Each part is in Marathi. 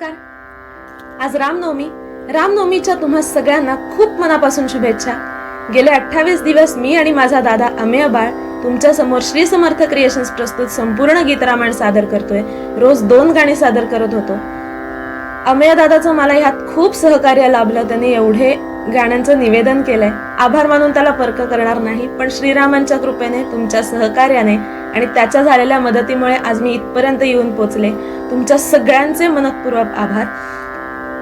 नमस्कार. आज रामनवमी. रामनवमीच्या तुम्हा सगळ्यांना खूप मनापासून शुभेच्छा. गेले अठ्ठावीस दिवस मी आणि माझा दादा अमेय बाळ तुमच्यासमोर श्री समर्थ क्रिएशन्स प्रस्तुत संपूर्ण गीत रामायण सादर करतोय. रोज दोन गाणी सादर करत होतो. अमेय दादाचं मला ह्यात खूप सहकार्य लाभलं. त्यांनी एवढे गाण्यांचं निवेदन केलंय. आभार मानून त्याला पर्क करणार नाही पण श्रीरामांच्या कृपेने तुमच्या सहकार्याने आणि त्याच्या झालेल्या मदतीमुळे आज मी इथपर्यंत येऊन पोचले. तुमच्या सगळ्यांचे मनपूर्वक आभार.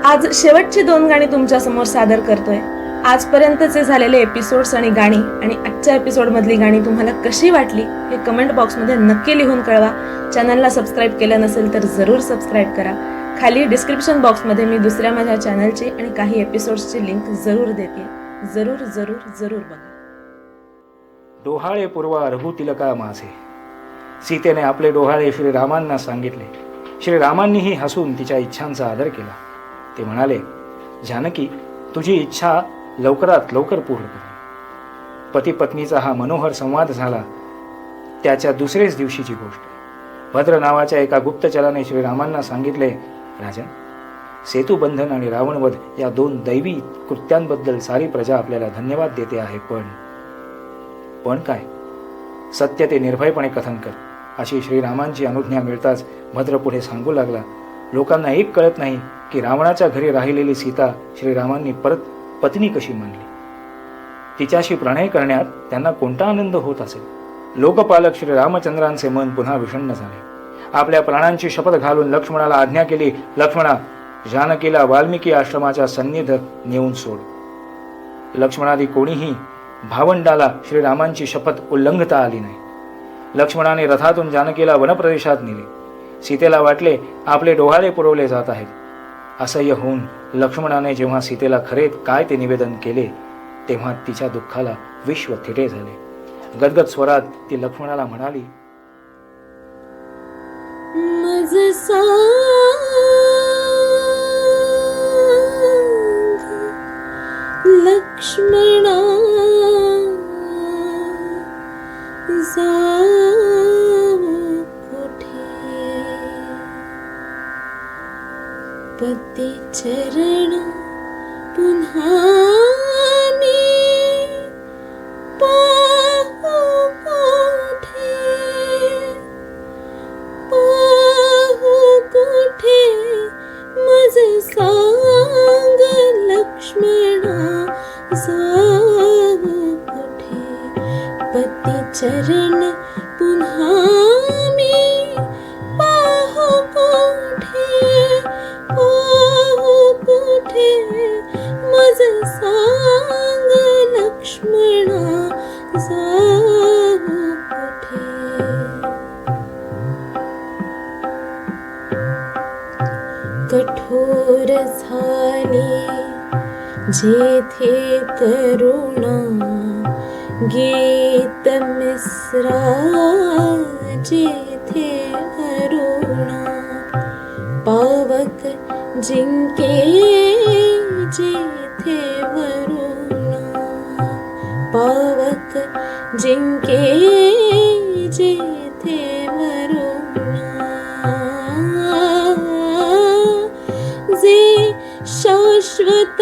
आज शेवटची दोन गाणी तुमच्यासमोर सादर करतोय. आजपर्यंतचे झालेले एपिसोड्स आणि गाणी आणि आजच्या एपिसोडमधली गाणी तुम्हाला कशी वाटली हे कमेंट बॉक्समध्ये नक्की लिहून कळवा. चॅनलला सबस्क्राईब केलं नसेल तर जरूर सबस्क्राईब करा. खाली डिस्क्रिप्शन बॉक्समध्ये मी दुसऱ्या माझ्या चॅनलची आणि काही एपिसोड्सची लिंक जरूर देते. जरूर जरूर जरूर बघा. डोहाळे पूर्वा रघुतिलका माझे. सीतेने आपले डोहाळे श्रीरामांना सांगितले. श्रीरामांनीही हसून तिच्या इच्छांचा आदर केला. ते म्हणाले जानकी तुझी इच्छा लवकरात लवकर पूर्ण कर. पती पत्नीचा हा मनोहर संवाद झाला. त्याच्या दुसरेच दिवशीची गोष्ट. भद्र नावाच्या एका गुप्तचराने श्रीरामांना सांगितले राजन सेतुबंधन आणि रावणवध या दोन दैवी कृत्यांबद्दल सारी प्रजा आपल्याला धन्यवाद देते आहे पण पण काय? सत्य ते निर्भयपणे कथन कर. अशी श्रीरामांची अनुज्ञा मिळताच भद्र पुढे सांगू लागला. लोकांना एक कळत नाही की रावणाच्या घरी राहिलेली सीता श्रीरामांनी परत पत्नी कशी मानली? तिच्याशी प्रणय करण्यात त्यांना कोणता आनंद होत असेल? लोकपालक श्री रामचंद्रांचे मन पुन्हा विषण्ण झाले. आपल्या प्राणांची शपथ घालून लक्ष्मणाला आज्ञा केली लक्ष्मणा जानकीला वाल्मिकी आश्रमाच्या सन्निध नेऊन सोड. लक्ष्मणादी कोणीही भावंडाला श्रीरामांची शपथ उल्लंघता आली नाही. लक्ष्मणाने रथातून जानकीला वनप्रदेशात नेले. सीतेला वाटले आपले डोहाळे पुरवले जात आहेत. असह्य होऊन लक्ष्मणाने जेव्हा सीतेला खरेत काय ते निवेदन केले तेव्हा तिच्या दुःखाला विश्व थिटे झाले. गदगद स्वरात ती लक्ष्मणाला म्हणाली लक्ष्मणा पती चरण पुन्हा जेथे करुणा गीत मिश्रा जेथे अरुणा पावक जिंके जेथे वरुणा पावक जिंके जेथे वरुणा जे शाश्वत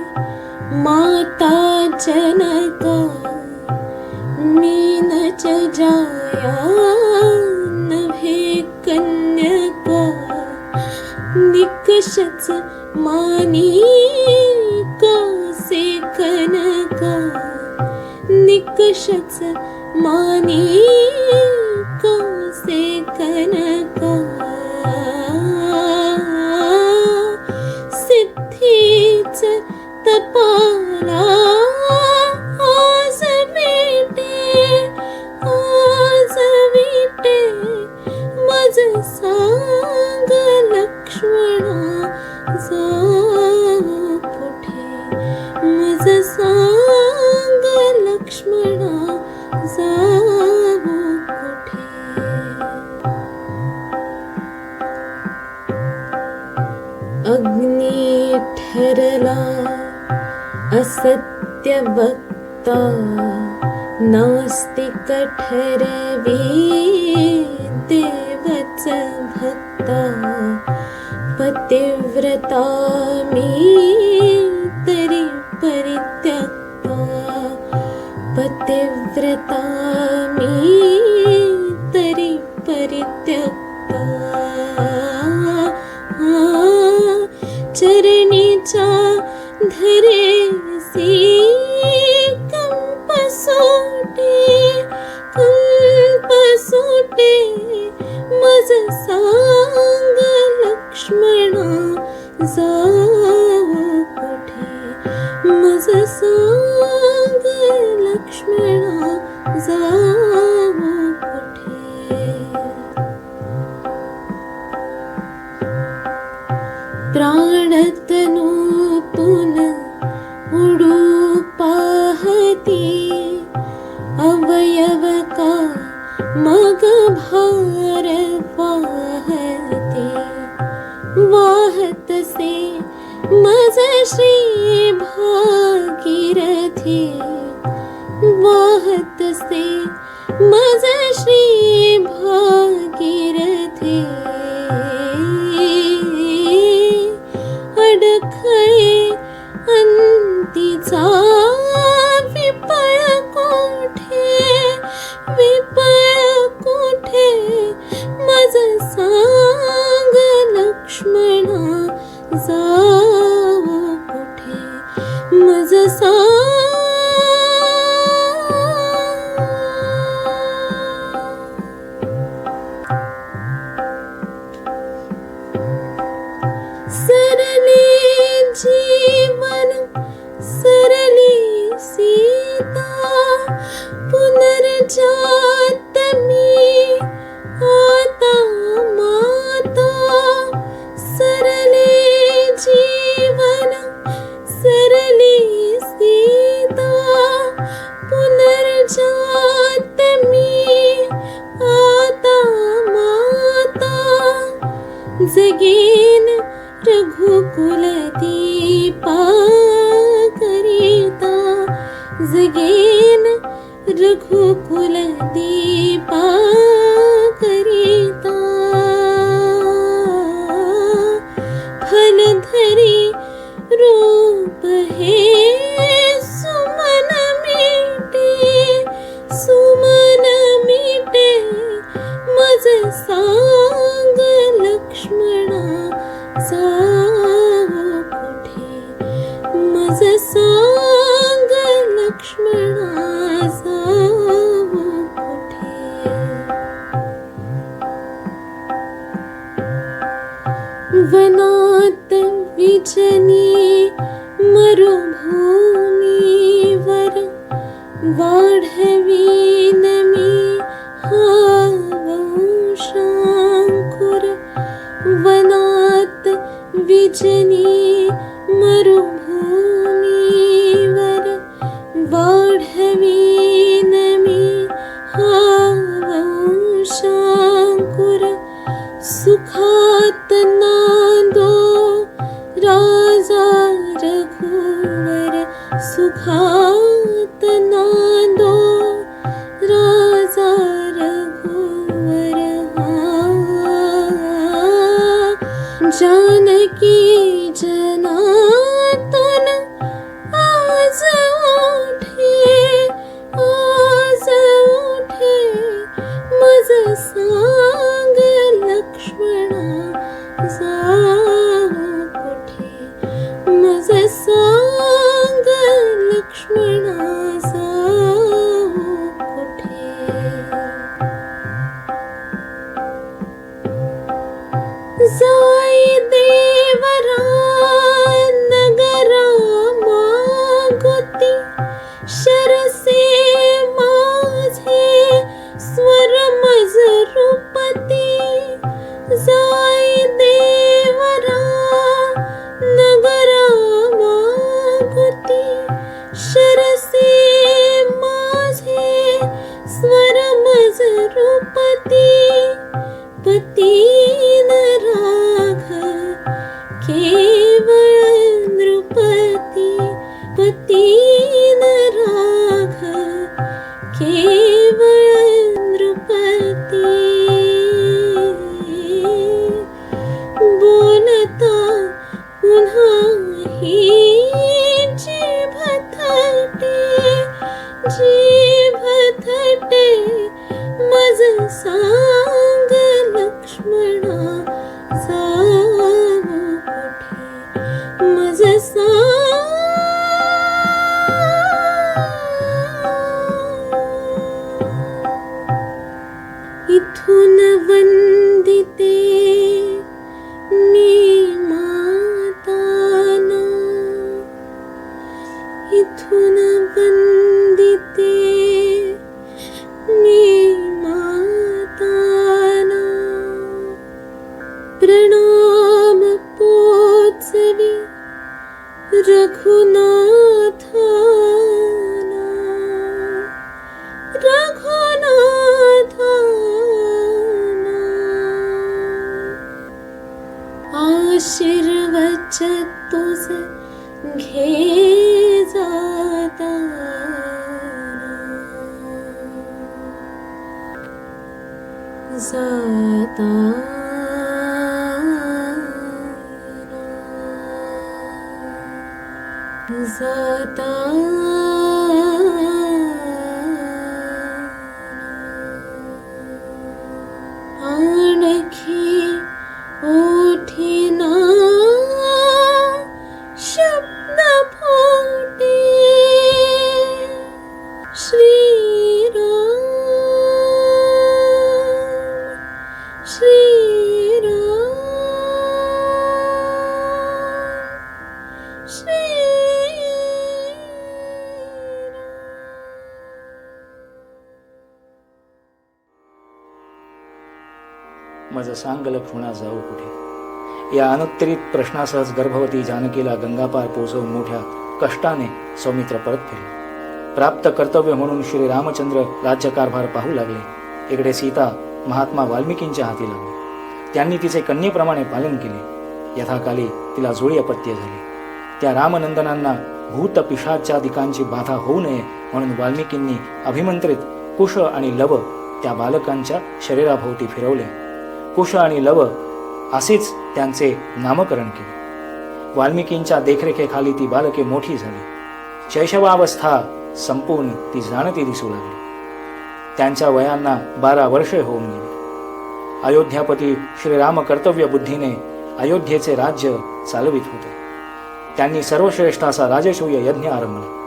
माता जनता मीन च जाया नभे कन्यका। निकषच मानिका से कनका। निकषच मानिका से कनका। सिद्धि तपा सत्यवक्ता नास्ति कठरविवतभक्ता पतिव्रता मे परित्यक्ता पतिव्रता खै अंती जाता माझं सांगल खुणा जाऊ कुठे? या अनुत्तरित प्रश्नासहच गर्भवती जानकीला गंगापार पोचवून मोठ्या कष्टाने सौमित्र परत फिरले. प्राप्त कर्तव्य म्हणून श्री रामचंद्र राज्यकारभार पाहू लागले. इकडे सीता महात्मा वाल्मिकींच्या हाती लागली. त्यांनी तिचे कन्येप्रमाणे पालन केले. यथाकाली तिला जुळी अपत्य झाली. त्या रामनंदनांना भूत पिशाचादिकांची बाधा होऊ नये म्हणून वाल्मिकींनी अभिमंत्रित कुश आणि लव त्या बालकांच्या शरीराभोवती फिरवले. कुश आणि लव असेच त्यांचे नामकरण केले. वाल्मिकींच्या देखरेखीखाली ती बालके मोठी झाली. शैशवावस्था संपून ती जाणती दिसू लागली. त्यांच्या वयांना बारा वर्षे होऊन गेली. अयोध्यापती श्रीराम कर्तव्य बुद्धीने अयोध्येचे राज्य चालवित होते. त्यांनी सर्वश्रेष्ठ असा राजसूय यज्ञ आरंभला.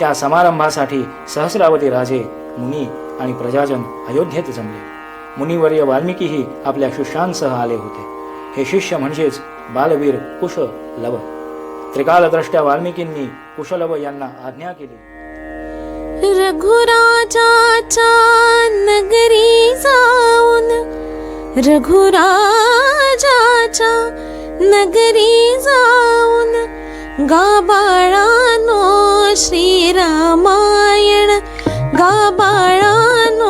त्या समारंभासाठी सहस्रावती राजे मुनी आणि प्रजाजन अयोध्येत जमले. मुनिवर्य वाल्मिकीही आपल्या शिष्यांसह आले होते. हे शिष्य म्हणजेच बालवीर कुशलव. त्रिकालद्रष्ट्या वाल्मिकींनी कुशलव यांना आज्ञा केली. रघुराजाच्या नगरी जाऊन रघुराजाच्या नगरी जाऊन गाबाळानो श्रीरामायण गाबाळानो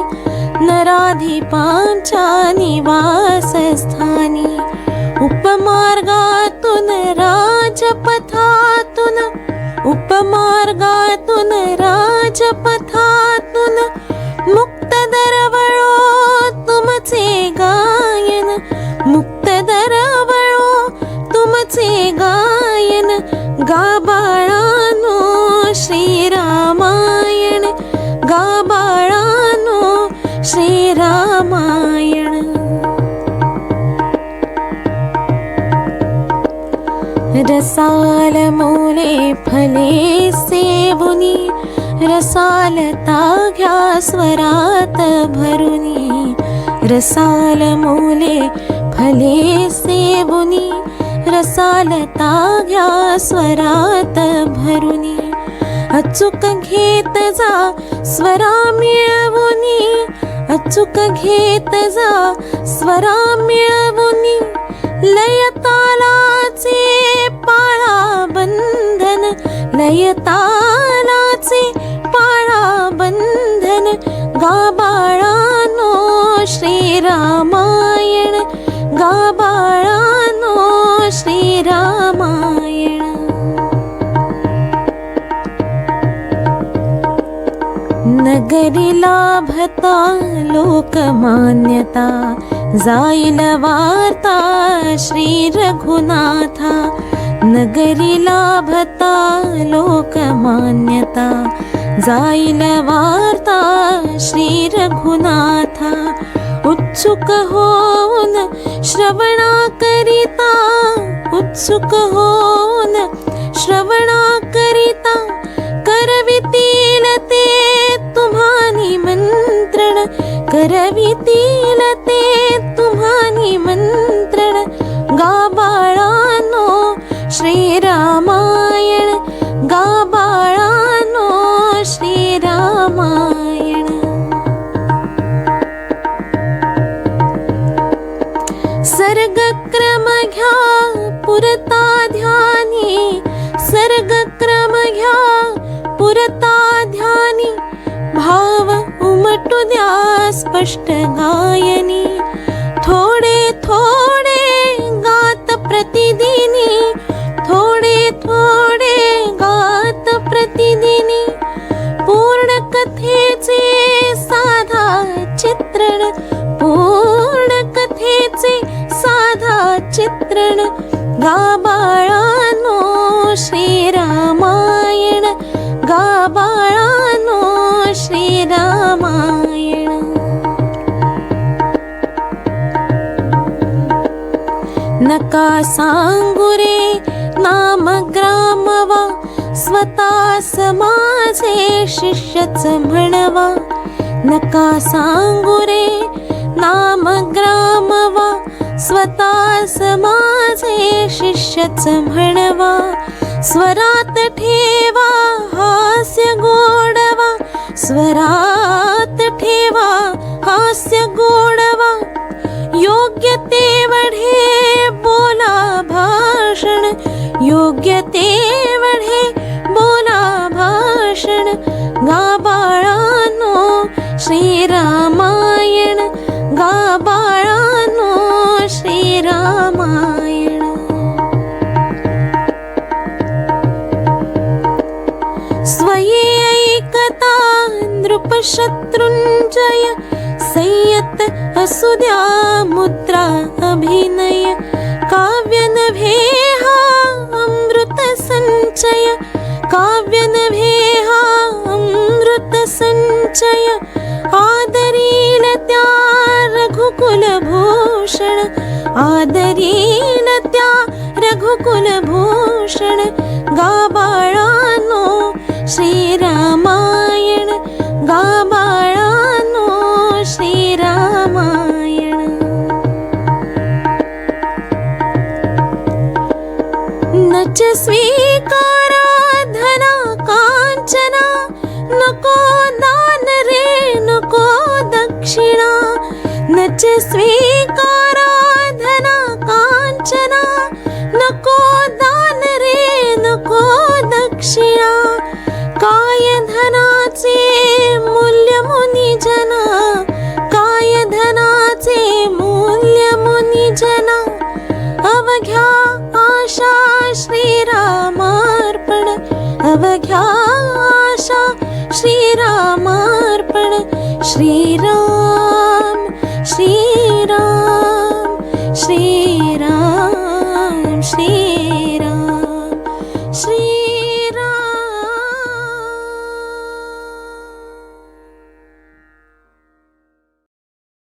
मधुनी निवासस्थानी उपमार्गातून राजपथातून उपमार्गातून राजपथ श्रीरामायण रसाल मोले फले रसालता घ्या स्वरात भरुनी मोले फले सेबुनी रसालता घ्या स्वरात भरुनी अचूक घेत जा स्वरा मिळवुनी अचूक घेत जा स्वरा मिळवुनी लय तालाचे पाळा बंधन लय तालाचे पाळा बंधन गाबाळानो श्रीरामा गरिलाभता लोकमान्यता लाभता वार्ता श्रीरघुनाथा नगरिलाभता लोकमान्यता लोकमान्यतायल वार्ता श्रीरघुनाथा उत्सुक होन श्रवणाकरिता उत्सुक होन श्रवणाकरिता श्रवणा ते मन्त्रण करवितिले मन्त्रण गाबा नो श्रीरामायण गाबाळानो श्रीरामायण. सर्गक्रम घ्या पुरता ध्यानी सर्गक्रम घ्या पुरता द्या स्पष्ट गायनी? थोडे थोडे नका सांगुरे नाम ग्रामवा स्वतःस माझे शिष्यच म्हणवा. नका सांगुरे नाम ग्रामवा स्वतःस माझे शिष्यच म्हणवा. स्वरात ठेवा हास्य गोडवा स्वरात ठेवा हास्य गोडवा. योग्य ते वढे बोला भाषण. योग्य ते वढे बोला भाषण. गा बाळानो श्रीरामायण. गा बाळानो श्रीरामायण. स्वये ऐकता नृपशत्रुंजय. संयत असू सञ्चय न आदरीलत्या रघुकुलभूषण आदरीलत्या रघुकुलभूषण गा sweet. me